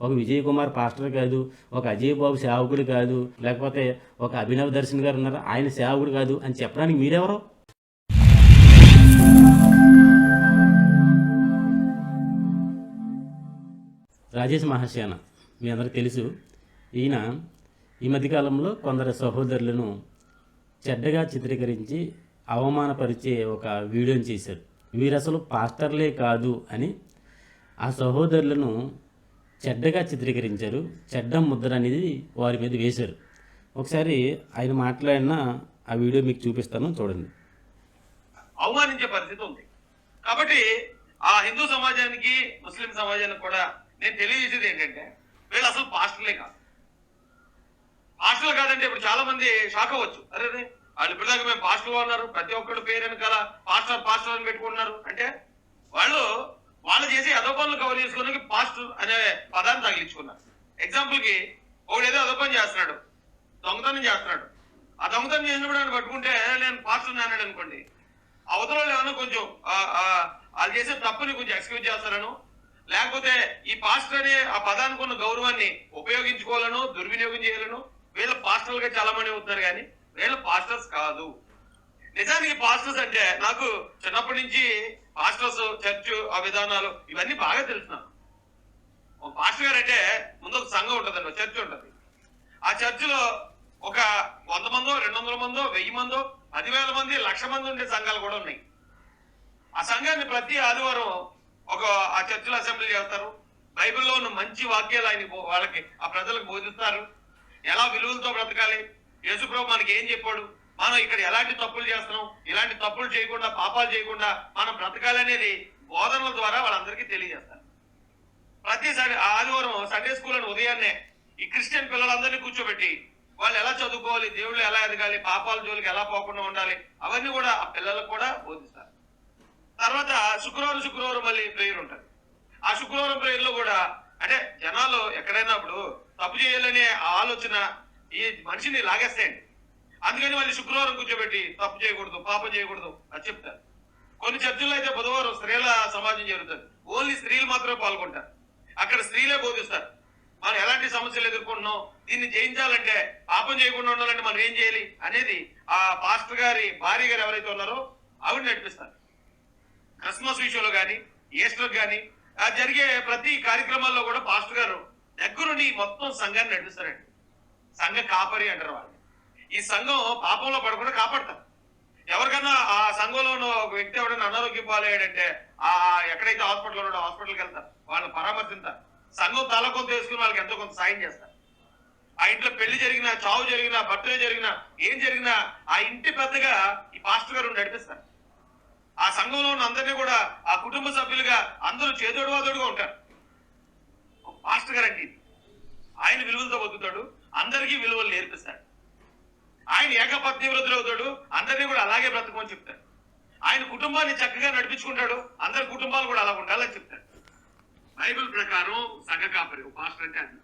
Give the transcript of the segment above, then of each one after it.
ఒక విజయ్ కుమార్ పాస్టర్ కాదు ఒక అజయ్ బాబు సేవకుడు కాదు లేకపోతే ఒక అభినవ్ దర్శన్ గారు ఉన్నారు ఆయన సేవకుడు కాదు అని చెప్పడానికి మీరెవరు? రాజేష్ మహాశాన మీ అందరికి తెలుసు ఈయన ఈ మధ్యకాలంలో కొందరు సహోదరులను చెడ్డగా చిత్రీకరించి అవమానపరిచే ఒక వీడియోని చేశారు. వీరసలు పాస్టర్లే కాదు అని ఆ సహోదరులను చెడ్డగా చిత్రీకరించారు. చెడ్డ ముద్ర అనేది వారి మీద వేశారు. ఒకసారి ఆయన మాట్లాడిన ఆ వీడియో మీకు చూపిస్తాను చూడండి. అవమానించే పరిస్థితి ఉంది. కాబట్టి ఆ హిందూ సమాజానికి ముస్లిం సమాజానికి కూడా నేను తెలియజేసేది ఏంటంటే వీళ్ళు అసలు పాస్టర్లే కాదు. పాస్టర్లు కాదంటే ఇప్పుడు చాలా మంది షాక్ అవ్వచ్చు. అరే అరే, వాళ్ళు ఇప్పటిదాకా మేము పాస్టర్లు అన్నారు ప్రతి ఒక్కరు పేరు వెనకాల పాస్టర్ పాస్టర్ అని పెట్టుకుంటున్నారు. అంటే వాళ్ళు వాళ్ళు చేసి అదో పనులు కవర్ చేసుకోవడానికి పాస్టర్ అనే పదాన్ని తగిలించుకున్నారు. ఎగ్జాంపుల్కి ఒకడు ఏదో అదో పని చేస్తున్నాడు. దొంగతనం చేస్తున్నాడు. ఆ దొంగతనం చేసినప్పుడు ఆయన పట్టుకుంటే నేను పాస్టర్ అన్నాడు అనుకోండి. అవతల వాళ్ళు కొంచెం వాళ్ళు చేసే తప్పుని కొంచెం ఎక్స్క్యూజ్ చేస్తారను లేకపోతే ఈ పాస్టర్ అనే ఆ పదానికి ఉన్న గౌరవాన్ని ఉపయోగించుకోవాలను దుర్వినియోగం చేయాలను వీళ్ళ పాస్టర్లు గా చాలా మంది అవుతున్నారు కానీ వీళ్ళ పాస్టర్స్ కాదు. నిజానికి పాస్టర్స్ అంటే నాకు చిన్నప్పటి నుంచి పాస్టర్స్ చర్చ్ ఆ విధానాలు ఇవన్నీ బాగా తెలుసు నాకు ఒక పాస్టర్ గారు అంటే ముందు ఒక సంఘం ఉంటుందండి ఒక చర్చ్ ఉంటుంది. ఆ చర్చిలో ఒక వంద మందో రెండు వందల మందో వెయ్యి మందో పదివేల మంది లక్ష మంది ఉండే సంఘాలు కూడా ఉన్నాయి. ఆ సంఘాన్ని ప్రతి ఆదివారం ఒక ఆ చర్చిలో అసెంబ్లీ చేస్తారు. బైబిల్లో ఉన్న మంచి వాక్యాలు ఆయన వాళ్ళకి ఆ ప్రజలకు బోధిస్తారు. ఎలా విలువలతో బ్రతకాలి? యేసుప్రభు మనకి ఏం చెప్పాడు? మనం ఇక్కడ ఎలాంటి తప్పులు చేస్తున్నాం? ఇలాంటి తప్పులు చేయకుండా పాపాలు చేయకుండా మనం బ్రతకాలనేది బోధనల ద్వారా వాళ్ళందరికీ తెలియజేస్తారు ప్రతి ఆదివారం సండే స్కూల్ అని ఉదయాన్నే ఈ క్రిస్టియన్ పిల్లలందరినీ కూర్చోబెట్టి వాళ్ళు ఎలా చదువుకోవాలి దేవుళ్ళు ఎలా ఎదగాలి పాపాల జోలికి ఎలా పోకుండా ఉండాలి అవన్నీ కూడా ఆ పిల్లలకు కూడా బోధిస్తారు. తర్వాత శుక్రవారం శుక్రవారం మళ్ళీ ప్రేయర్ ఉంటుంది. ఆ శుక్రవారం ప్రేయర్లో కూడా అంటే జనాలు ఎక్కడైనా ఇప్పుడు తప్పు చేయాలనే ఆలోచన ఈ మనిషిని లాగేస్తాయండి. అందుకని వాళ్ళు శుక్రవారం కూర్చోబెట్టి తప్పు చేయకూడదు పాపం చేయకూడదు అని చెప్తారు. కొన్ని చర్చిల్లో అయితే బుధవారం స్త్రీల సమాజం జరుగుతుంది. ఓన్లీ స్త్రీలు మాత్రమే పాల్గొంటారు. అక్కడ స్త్రీలే బోధిస్తారు. మనం ఎలాంటి సమస్యలు ఎదుర్కొంటున్నాం? దీన్ని జయించాలంటే పాపం చేయకుండా ఉండాలంటే మనం ఏం చేయాలి అనేది ఆ పాస్టర్ గారి భార్య గారు ఎవరైతే ఉన్నారో ఆవిడ నడిపిస్తారు. క్రిస్మస్ విషయంలో కానీ ఈస్టర్ కానీ జరిగే ప్రతి కార్యక్రమాల్లో కూడా పాస్టర్ గారు దగ్గరుండి మొత్తం సంఘాన్ని నడిపిస్తారండి. సంఘ కాపరి అంటారు వాళ్ళు. ఈ సంఘం పాపంలో పడకుండా కాపాడతారు. ఎవరికైనా ఆ సంఘంలో ఉన్న ఒక వ్యక్తి ఎవరైనా అనారోగ్యం పాలయ్యాడంటే ఆ ఎక్కడైతే హాస్పిటల్ ఉన్నాడో హాస్పిటల్కి వెళ్తారు. వాళ్ళని పరామర్శిస్తారు సంఘం తల కొంత వేసుకుని వాళ్ళకి ఎంతో కొంత సాయం చేస్తారు. ఆ ఇంట్లో పెళ్ళి జరిగినా చావు జరిగినా బర్త్డే జరిగినా ఏం జరిగినా ఆ ఇంటి పెద్దగా ఈ పాస్టర్ గారు నడిపిస్తారు. ఆ సంఘంలో ఉన్న అందరినీ కూడా ఆ కుటుంబ సభ్యులుగా అందరూ చేదోడు వాదోడుగా ఉంటారు పాస్టర్ గారు అంటే ఆయన విలువలతో బతుకుతాడు. అందరికీ విలువలు నేర్పిస్తాడు. ఆయన ఏకపత్ని వృద్ధులు అవుతాడు. అందరినీ కూడా అలాగే బ్రతకమని చెప్తాడు ఆయన కుటుంబాన్ని చక్కగా నడిపించుకుంటాడు. అందరి కుటుంబాలు కూడా అలా ఉండాలని చెప్తాడు బైబిల్ ప్రకారం సంఘ కాపరి పాస్టర్ అంటే అది.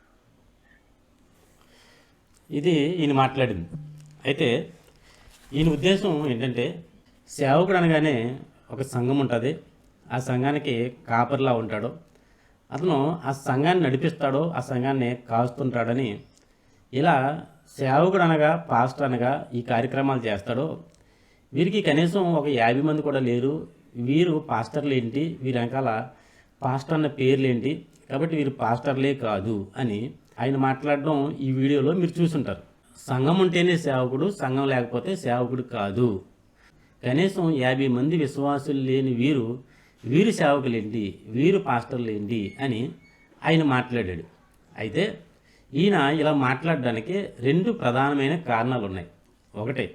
ఇది ఈయన మాట్లాడింది. అయితే ఈయన ఉద్దేశం ఏంటంటే సేవకుడు అనగానే ఒక సంఘం ఉంటుంది. ఆ సంఘానికి కాపరిలా ఉంటాడు. అతను ఆ సంఘాన్ని నడిపిస్తాడో ఆ సంఘాన్ని కాస్తుంటాడని ఇలా సేవకుడు అనగా పాస్టర్ అనగా ఈ కార్యక్రమాలు చేస్తాడో వీరికి కనీసం ఒక యాభై మంది కూడా లేరు. వీరు పాస్టర్లు ఏంటి? వీరి వెనకాల పాస్టర్ అన్న పేర్లు ఏంటి? కాబట్టి వీరు పాస్టర్లే కాదు అని ఆయన మాట్లాడడం ఈ వీడియోలో మీరు చూసుంటారు. సంఘం ఉంటేనే సేవకుడు సంఘం లేకపోతే సేవకుడు కాదు. కనీసం యాభై మంది విశ్వాసులు లేని వీరు వీరు సేవకులేంటి వీరు పాస్టర్లేంటి అని ఆయన మాట్లాడాడు. అయితే ఈయన ఇలా మాట్లాడడానికి రెండు ప్రధానమైన కారణాలు ఉన్నాయి ఒకటే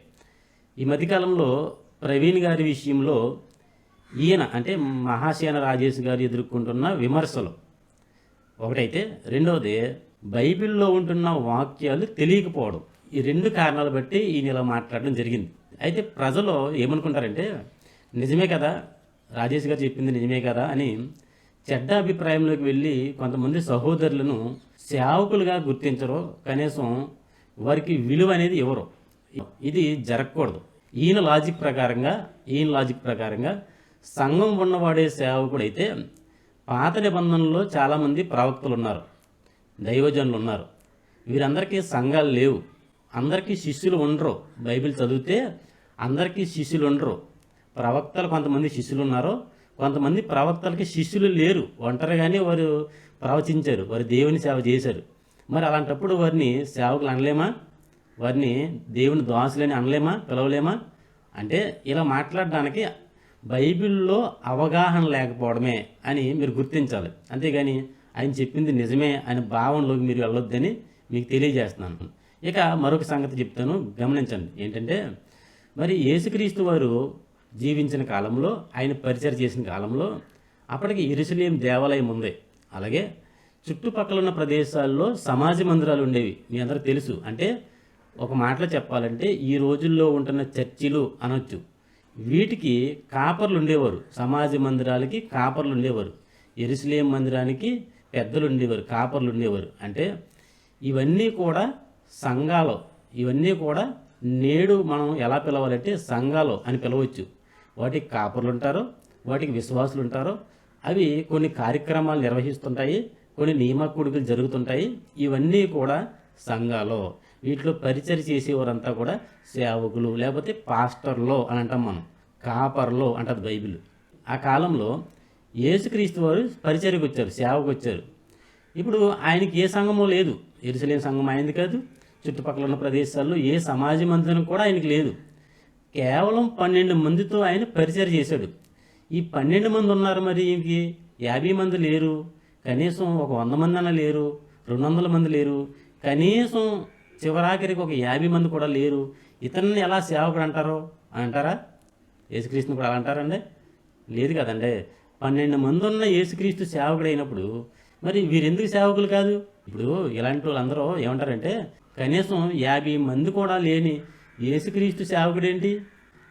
ఈ మధ్యకాలంలో ప్రవీణ్ గారి విషయంలో ఈయన అంటే మహాసేన రాజేష్ గారు ఎదుర్కొంటున్న విమర్శలు. ఒకటైతే రెండవది బైబిల్లో ఉంటున్న వాక్యాలు తెలియకపోవడం. ఈ రెండు కారణాలు బట్టి ఈయన ఇలా మాట్లాడడం జరిగింది. అయితే ప్రజలు ఏమనుకుంటారంటే నిజమే కదా రాజేష్ గారు చెప్పింది నిజమే కదా అని చెడ్డ అభిప్రాయంలోకి వెళ్ళి కొంతమంది సహోదరులను సేవకులుగా గుర్తించరు కనీసం వారికి విలువ అనేది ఇవ్వరు ఇది జరగకూడదు. ఈయన లాజిక్ ప్రకారంగా ఈయన లాజిక్ ప్రకారంగా సంఘం ఉన్నవాడే సేవకుడైతే పాత నిబంధనలో చాలామంది ప్రవక్తలు ఉన్నారు దైవజనులు ఉన్నారు వీరందరికీ సంఘాలు లేవు. అందరికీ శిష్యులు ఉండరు. బైబిల్ చదివితే అందరికీ శిష్యులు ఉండరు. ప్రవక్తలు కొంతమంది శిష్యులు ఉన్నారు కొంతమంది ప్రవక్తలకి శిష్యులు లేరు. ఒంటరిగానే వారు ప్రవచించారు. వారు దేవుని సేవ చేశారు. మరి అలాంటప్పుడు వారిని సేవకులు అనలేమా? వారిని దేవుని దాసులని అనలేమా? పిలవలేమా? అంటే ఇలా మాట్లాడడానికి బైబిల్లో అవగాహన లేకపోవడమే అని మీరు గుర్తించాలి. అంతేగాని ఆయన చెప్పింది నిజమే అనే భావనలోకి మీరు వెళ్ళొద్దని మీకు తెలియజేస్తున్నాను. ఇక మరొక సంగతి చెప్తాను. గమనించండి. ఏంటంటే మరి యేసుక్రీస్తు వారు జీవించిన కాలంలో ఆయన పరిచయం చేసిన కాలంలో అప్పటికి ఇరుసలేం దేవాలయం ఉంది. అలాగే చుట్టుపక్కల ఉన్న ప్రదేశాల్లో సమాజ మందిరాలు ఉండేవి. మీ అందరూ తెలుసు. అంటే ఒక మాటలో చెప్పాలంటే ఈ రోజుల్లో ఉంటున్న చర్చిలు అనొచ్చు. వీటికి కాపర్లు ఉండేవారు. సమాజ మందిరాలకి కాపర్లు ఉండేవారు. ఎరుసలేం మందిరానికి పెద్దలు ఉండేవారు. కాపర్లు ఉండేవారు. అంటే ఇవన్నీ కూడా సంఘాలు. ఇవన్నీ కూడా నేడు మనం ఎలా పిలవాలంటే సంఘాలు అని పిలవచ్చు. వాటికి కాపర్లు ఉంటారు వాటికి విశ్వాసులు ఉంటారు. అవి కొన్ని కార్యక్రమాలు నిర్వహిస్తుంటాయి కొన్ని నియమకూడికలు జరుగుతుంటాయి. ఇవన్నీ కూడా సంఘాలు. వీటిలో పరిచయం చేసేవారంతా కూడా సేవకులు లేకపోతే పాస్టర్లో అని అంటాం మనం. కాపర్లో అంటది బైబిల్. ఆ కాలంలో యేసుక్రీస్తు వారు పరిచర్యకు వచ్చారు సేవకు వచ్చారు. ఇప్పుడు ఆయనకి ఏ సంఘము లేదు. ఎరుసలేని సంఘం ఆయనది కాదు. చుట్టుపక్కల ఉన్న ప్రదేశాల్లో ఏ సమాజ మందిరం కూడా ఆయనకి లేదు. కేవలం పన్నెండు మందితో ఆయన పరిచయం చేశాడు. ఈ పన్నెండు మంది ఉన్నారు మరి ఈయనకి యాభై మంది లేరు. కనీసం ఒక వంద మంది అన్న లేరు. రెండు వందల మంది లేరు. కనీసం చివరాఖరికి ఒక యాభై మంది కూడా లేరు. ఇతన్ని ఎలా సేవకుడు అంటారో అని అంటారా? యేసుక్రీస్తుని కూడా అలా అంటారండి? లేదు కదండి. పన్నెండు మంది ఉన్న యేసుక్రీస్తు సేవకుడు అయినప్పుడు మరి వీరెందుకు సేవకులు కాదు? ఇప్పుడు ఇలాంటి వాళ్ళందరూ ఏమంటారంటే కనీసం యాభై మంది కూడా లేని యేసుక్రీస్తు సేవకుడేంటి?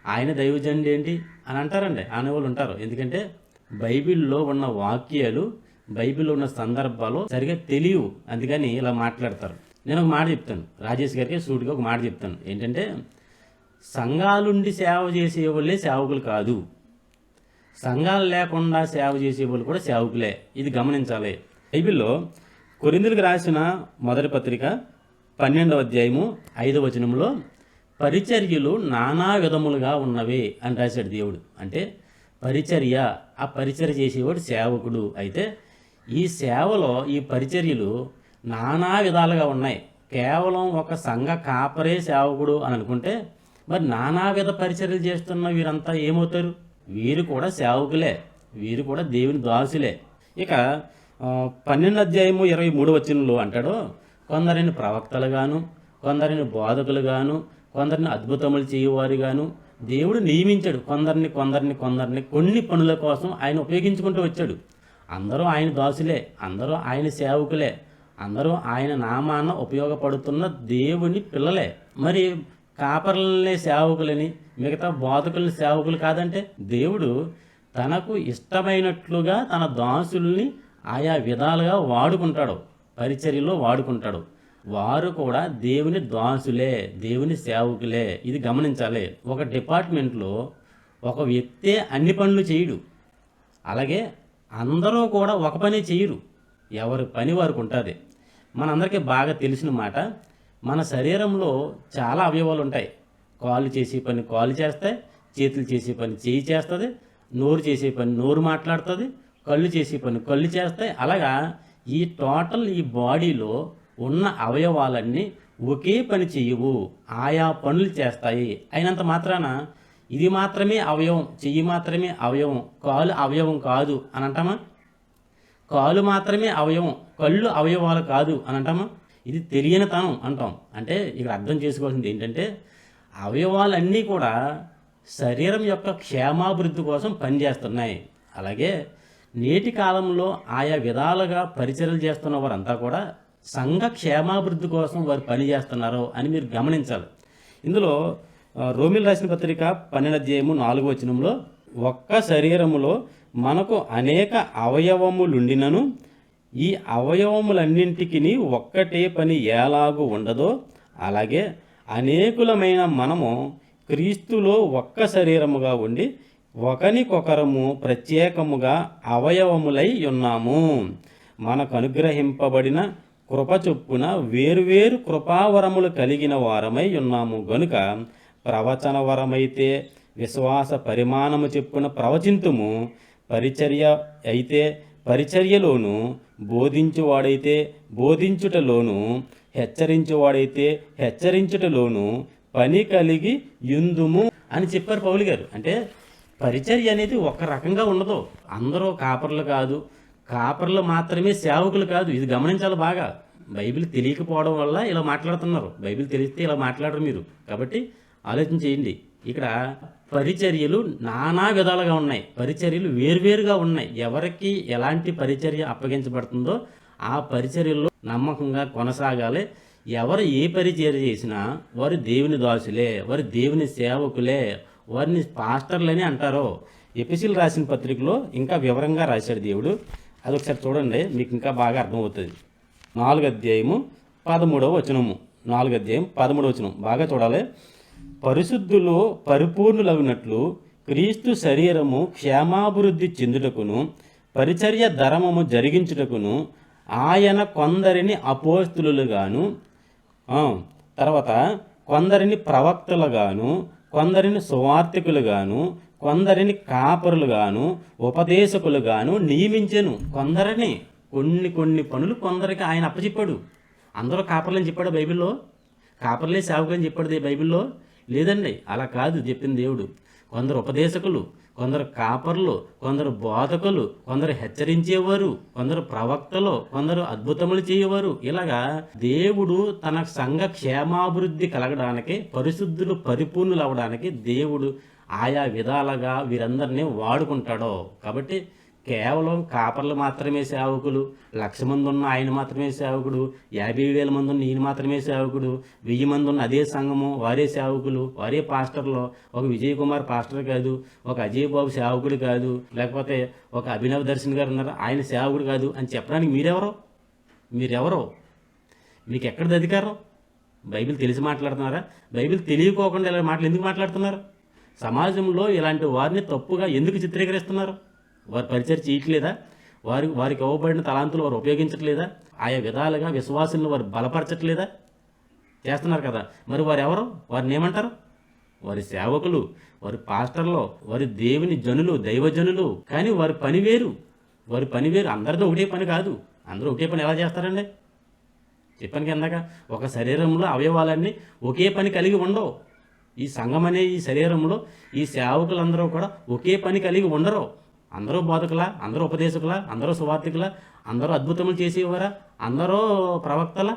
ఆయన దైవజనుడు ఏంటి? అని అంటారండి. అనేవాళ్ళు ఉంటారు. ఎందుకంటే బైబిల్లో ఉన్న వాక్యాలు బైబిల్లో ఉన్న సందర్భాలు సరిగా తెలియవు. అందుకని ఇలా మాట్లాడతారు. నేను ఒక మాట చెప్తాను. రాజేష్ గారికి సూటిగా ఒక మాట చెప్తాను. ఏంటంటే సంఘాలుండి సేవ చేసేవాళ్ళే సేవకులు కాదు. సంఘాలు లేకుండా సేవ చేసేవాళ్ళు కూడా సేవకులే. ఇది గమనించాలి. బైబిల్లో కొరిందులకు రాసిన మొదటి పత్రిక పన్నెండవ అధ్యాయము ఐదవ వచనంలో పరిచర్యలు నానా విధములుగా ఉన్నవి అని రాశాడు దేవుడు. అంటే పరిచర్య ఆ పరిచర్య చేసేవాడు సేవకుడు. అయితే ఈ సేవలో ఈ పరిచర్యలు నానా విధాలుగా ఉన్నాయి. కేవలం ఒక సంఘ కాపరే సేవకుడు అని అనుకుంటే మరి నానావిధ పరిచర్యలు చేస్తున్న వీరంతా ఏమవుతారు? వీరు కూడా సేవకులే. వీరు కూడా దేవుని దాసులే. ఇక పన్నెండు అధ్యాయము ఇరవై మూడు వచనంలో అంటాడు కొందరిని ప్రవక్తలుగాను కొందరిని బోధకులుగాను కొందరిని అద్భుతములు చేయవారిగాను దేవుడు నియమించాడు. కొందరిని కొందరిని కొందరిని కొన్ని పనుల కోసం ఆయన ఉపయోగించుకుంటూ వచ్చాడు. అందరూ ఆయన దాసులే అందరూ ఆయన సేవకులే అందరూ ఆయన నామాన ఉపయోగపడుతున్న దేవుని పిల్లలే. మరి కాపర్లనే సేవకులని మిగతా బోధకులని సేవకులు కాదంటే దేవుడు తనకు ఇష్టమైనట్లుగా తన దాసుల్ని ఆయా విధాలుగా వాడుకుంటాడు పరిచర్యలో వాడుకుంటాడు. వారు కూడా దేవుని దాసులే దేవుని సేవకులే. ఇది గమనించాలి. ఒక డిపార్ట్మెంట్లో ఒక వ్యక్తే అన్ని పనులు చేయడు. అలాగే అందరూ కూడా ఒక పని చేయరు. ఎవరి పని వారికి ఉంటుంది. మనందరికీ బాగా తెలిసిన మాట మన శరీరంలో చాలా అవయవాలు ఉంటాయి. కాళ్ళు చేసే పని కాలు చేస్తాయి చేతులు చేసే పని చేయి చేస్తుంది నోరు చేసే పని నోరు మాట్లాడుతుంది కళ్ళు చేసే పని కళ్ళు చేస్తాయి అలాగా ఈ టోటల్ ఈ బాడీలో ఉన్న అవయవాలన్నీ ఒకే పని చేయవు. ఆయా పనులు చేస్తాయి. అయినంత మాత్రాన ఇది మాత్రమే అవయవం చెయ్యి మాత్రమే అవయవం కాలు అవయవం కాదు అని అంటామా కాలు మాత్రమే అవయవం కళ్ళు అవయవాలు కాదు అని అంటామా ఇది తెలియనితనం అంటాం. అంటే ఇక్కడ అర్థం చేసుకోవాల్సింది ఏంటంటే అవయవాలన్నీ కూడా శరీరం యొక్క క్షేమాభివృద్ధి కోసం పనిచేస్తున్నాయి. అలాగే నేటి కాలంలో ఆయా విధాలుగా పరిచర్యలు చేస్తున్న వారంతా కూడా సంఘ క్షేమాభివృద్ధి కోసం వారు పనిచేస్తున్నారో అని మీరు గమనించాలి. ఇందులో రోమిల్ రాసిన పత్రిక పన్నెండు అధ్యాయము నాలుగో వచనంలో ఒక్క శరీరములో మనకు అనేక అవయవములుండినను ఈ అవయవములన్నింటికి ఒక్కటే పని ఎలాగూ ఉండదో అలాగే అనేకులమైన మనము క్రీస్తులో ఒక్క శరీరముగా ఉండి ఒకరికొకరము ప్రత్యేకముగా అవయవములై ఉన్నాము. మనకు అనుగ్రహింపబడిన కృప చొప్పున వేరువేరు కృపావరములు కలిగిన వారమై ఉన్నాము. గనుక ప్రవచన వరమైతే విశ్వాస పరిమాణము చెప్పున ప్రవచింతుము. పరిచర్య అయితే పరిచర్యలోను బోధించువాడైతే బోధించుటలోను హెచ్చరించువాడైతే హెచ్చరించుటలోను పని కలిగి యుందుము అని చెప్పారు పౌలు గారు. అంటే పరిచర్య అనేది ఒక రకంగా ఉండదు. అందరూ కాపర్లు కాదు. కాపర్లు మాత్రమే సేవకులు కాదు ఇది గమనించాలి బాగా. బైబిల్ తెలియకపోవడం వల్ల ఇలా మాట్లాడుతున్నారు. బైబిల్ తెలిస్తే ఇలా మాట్లాడరు మీరు. కాబట్టి ఆలోచన చేయండి. ఇక్కడ పరిచర్యలు నానా విధాలుగా ఉన్నాయి. పరిచర్యలు వేర్వేరుగా ఉన్నాయి. ఎవరికి ఎలాంటి పరిచర్య అప్పగించబడుతుందో ఆ పరిచర్యల్లో నమ్మకంగా కొనసాగాలి. ఎవరు ఏ పరిచర్య చేసినా వారు దేవుని దాసులే వారు దేవుని సేవకులే వారిని పాస్టర్లని అంటారు. ఎపిసిల్ రాసిన పత్రికలో ఇంకా వివరంగా రాశాడు దేవుడు. అది ఒకసారి చూడండి మీకు ఇంకా బాగా అర్థమవుతుంది. నాలుగు అధ్యాయము పదమూడవ వచనము. నాలుగు అధ్యాయం పదమూడవ వచనం. బాగా చూడాలి. పరిశుద్ధులో పరిపూర్ణులగినట్లు క్రీస్తు శరీరము క్షేమాభివృద్ధి చెందుటకును పరిచర్య ధర్మము జరిగించుటకును ఆయన కొందరిని అపోస్తులుగాను తర్వాత కొందరిని ప్రవక్తలుగాను కొందరిని సువార్థికులుగాను కొందరిని కాపరులుగాను ఉపదేశకులుగాను నియమించెను. కొందరిని కొన్ని కొన్ని పనులు కొందరికి ఆయన అప్పచెప్పాడు. అందరూ కాపర్లని చెప్పాడు బైబిల్లో? కాపర్లే సేవకులని చెప్పాడు బైబిల్లో? లేదండి అలా కాదు చెప్పింది దేవుడు. కొందరు ఉపదేశకులు కొందరు కాపర్లు కొందరు బోధకులు కొందరు హెచ్చరించేవారు కొందరు ప్రవక్తలు కొందరు అద్భుతములు చేయవారు. ఇలాగా దేవుడు తన సంఘ క్షేమాభివృద్ధి కలగడానికి పరిశుద్ధులు పరిపూర్ణులు అవడానికి దేవుడు ఆయా విధాలుగా వీరందరినీ వాడుకుంటాడో. కాబట్టి కేవలం కాపర్లు మాత్రమే సేవకులు లక్ష మంది ఉన్న ఆయన మాత్రమే సేవకుడు యాభై వేల మంది ఉన్న ఈయన మాత్రమే సేవకుడు వెయ్యి మంది ఉన్న అదే సంఘము వారే సేవకులు వారే పాస్టర్లు ఒక విజయ్ కుమార్ పాస్టర్ కాదు ఒక అజయ్ బాబు సేవకుడు కాదు లేకపోతే ఒక అభినవ్ దర్శన్ గారు ఉన్నారు ఆయన సేవకుడు కాదు అని చెప్పడానికి మీరెవరో? మీరెవరో? మీకు ఎక్కడిది అధికారం? బైబిల్ తెలిసి మాట్లాడుతున్నారా? బైబిల్ తెలియకోకుండా ఇలా మాటలు ఎందుకు మాట్లాడుతున్నారు? సమాజంలో ఇలాంటి వారిని తప్పుగా ఎందుకు చిత్రీకరిస్తున్నారు? వారు పరిచయం చేయట్లేదా? వారి వారికి ఇవ్వబడిన తలాంతులు వారు ఉపయోగించట్లేదా? ఆయా విధాలుగా విశ్వాసులను వారు బలపరచట్లేదా? చేస్తున్నారు కదా. మరి వారు ఎవరు వారిని ఏమంటారు? వారి సేవకులు వారి పాస్టర్లు వారి దేవుని జనులు దైవజనులు. కానీ వారి పని వేరు. వారి పని వేరు. అందరితో ఒకటే పని కాదు. అందరూ ఒకటే పని ఎలా చేస్తారండి? చెప్పాను కిందాక ఒక శరీరంలో అవయవాలన్నీ ఒకే పని కలిగి ఉండవు. ఈ సంఘం అనే ఈ శరీరంలో ఈ సేవకులందరూ కూడా ఒకే పని కలిగి ఉండరు. అందరూ బాధకులా అందరూ ఉపదేశకులా అందరూ సువార్థికులా అందరూ అద్భుతములు చేసేవారా? అందరూ ప్రవక్తలా?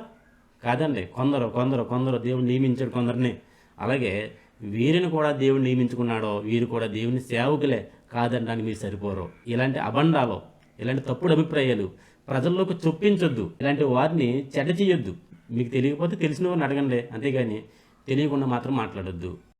కాదండి కొందరు కొందరు కొందరు దేవుడు నియమించాడు కొందరిని. అలాగే వీరిని కూడా దేవుడు నియమించుకున్నాడో వీరు కూడా దేవుని సేవకులే కాదనడానికి మీరు సరిపోరు. ఇలాంటి అబండాలు ఇలాంటి తప్పుడు అభిప్రాయాలు ప్రజల్లోకి చొప్పించొద్దు. ఇలాంటి వారిని చెడ్డ చేయొద్దు మీకు తెలియకపోతే తెలిసిన వారిని అడగండి అంతేగాని తెలియకుండా మాత్రం మాట్లాడొద్దు.